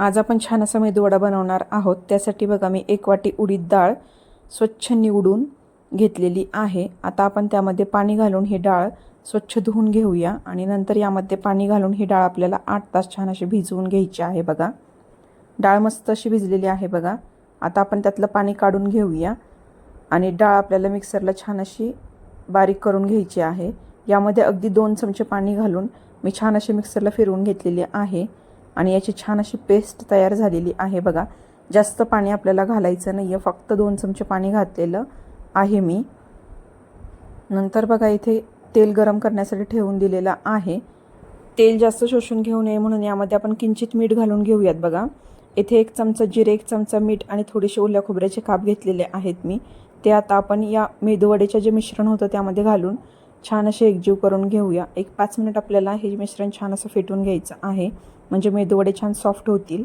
आज आपण छान असा मेदूवडा बनवणार आहोत. त्यासाठी बघा मी एक वाटी उडीद डाळ स्वच्छ निवडून घेतलेली आहे. आता आपण त्यामध्ये पाणी घालून ही डाळ स्वच्छ धुवून घेऊया आणि नंतर यामध्ये पाणी घालून ही डाळ आपल्याला आठ तास छान अशी भिजवून घ्यायची आहे बघा. डाळ मस्त अशी भिजलेली आहे बघा. आता आपण त्यातलं पाणी काढून घेऊया आणि डाळ आपल्याला मिक्सरला छान अशी बारीक करून घ्यायची आहे. यामध्ये अगदी दोन चमचे पाणी घालून मी छान अशी मिक्सरला फिरवून घेतलेली आहे. आणि याची छान अशी पेस्ट तयार झालेली आहे बघा. जास्त पाणी आपल्याला घालायचं नाही आहे फक्त दोन चमचे पाणी घातलेलं आहे मी. नंतर बघा इथे तेल गरम करण्यासाठी ठेवून दिलेलं आहे. तेल जास्त शोषून घेऊ नये म्हणून यामध्ये आपण किंचित मीठ घालून घेऊयात बघा. इथे एक चमचा जिरे एक चमचा मीठ आणि थोडेसे ओल्या खोबऱ्याचे काप घेतलेले आहेत मी. ते आता आपण या मेदूवडेचं जे मिश्रण होतं त्यामध्ये घालून छान असे एकजीव करून घेऊया. एक पाच मिनिट आपल्याला हे मिश्रण छान असं फेटून घ्यायचं आहे. म्हणजे मेदूवडे छान सॉफ्ट होतील.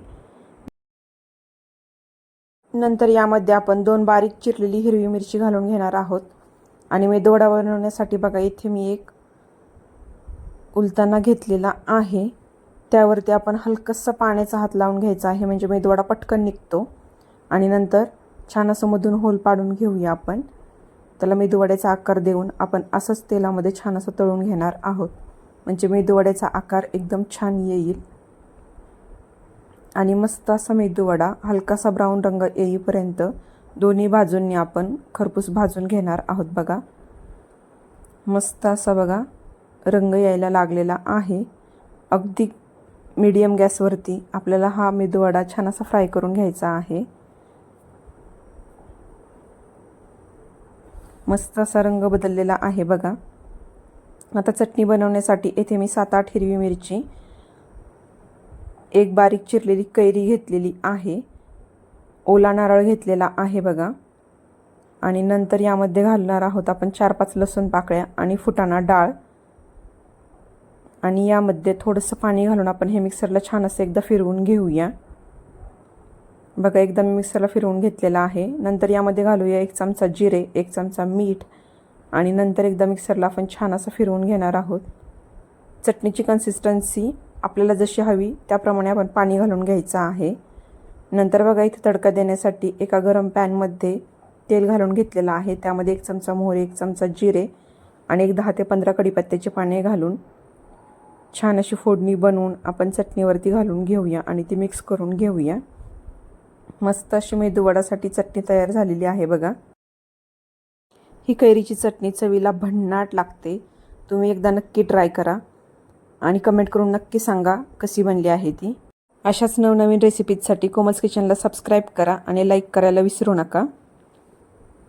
नंतर यामध्ये आपण दोन बारीक चिरलेली हिरवी मिरची घालून घेणार आहोत. आणि मेदूवडा बनवण्यासाठी बघा इथे मी एक उलताना घेतलेला आहे. त्यावरती आपण हलकंसं पाण्याचा हात लावून घ्यायचा आहे. म्हणजे मेदूवडा पटकन निघतो. आणि नंतर छान असं मधून होल पाडून घेऊया आपण. त्याला मेदूवड्याचा आकार देऊन आपण असंच तेलामध्ये छान असं तळून घेणार आहोत. म्हणजे मेदूवड्याचा आकार एकदम छान येईल. आणि मस्त असा मेदूवडा हलकासा ब्राऊन रंग येईपर्यंत दोन्ही बाजूंनी आपण खरपूस भाजून घेणार आहोत बघा. मस्त असा बघा रंग यायला लागलेला आहे. अगदी मीडियम गॅसवरती आपल्याला हा मेदूवडा छान असा फ्राय करून घ्यायचा आहे. मस्त असा रंग बदललेला आहे बघा. आता चटणी बनवण्यासाठी येथे मी सात आठ हिरवी मिरची एक बारीक चिरलेली कैरी घेतलेली आहे. ओला नारळ घेतलेला आहे बघा. आणि नंतर यामध्ये घालणार आहोत आपण चार पाच लसूण पाकळ्या आणि फुटाणा डाळ. आणि यामध्ये थोडंसं पाणी घालून आपण हे मिक्सरला छान असं एकदा फिरवून घेऊया. बघा एकदा मी मिक्सरला फिरवून घेतलेला आहे. नंतर यामध्ये घालूया एक चमचा जिरे एक चमचा मीठ आणि नंतर एकदा मिक्सरला आपण छान असं फिरवून घेणार आहोत. चटणीची कन्सिस्टन्सी आपल्याला जशी हवी त्याप्रमाणे आपण पाणी घालून घ्यायचं आहे. नंतर बघा इथे तडका देण्यासाठी एका गरम पॅनमध्ये तेल घालून घेतलेलं आहे. त्यामध्ये एक चमचा मोहरी एक चमचा जिरे आणि एक दहा ते पंधरा कडीपत्त्याचे पाने घालून छान अशी फोडणी बनवून आपण चटणीवरती घालून घेऊया आणि ती मिक्स करून घेऊया. मस्त अशी मेदूवडासाठी चटणी तयार झालेली आहे बघा. ही कैरीची चटणी चवीला भन्नाट लागते. तुम्ही एकदा नक्की ट्राय करा. आणि कमेंट करून नक्की सांगा कशी बनली आहे ती. अशाच नवनवीन रेसिपीजसाठी कोमल्स किचनला सबस्क्राईब करा आणि लाईक करायला विसरू नका.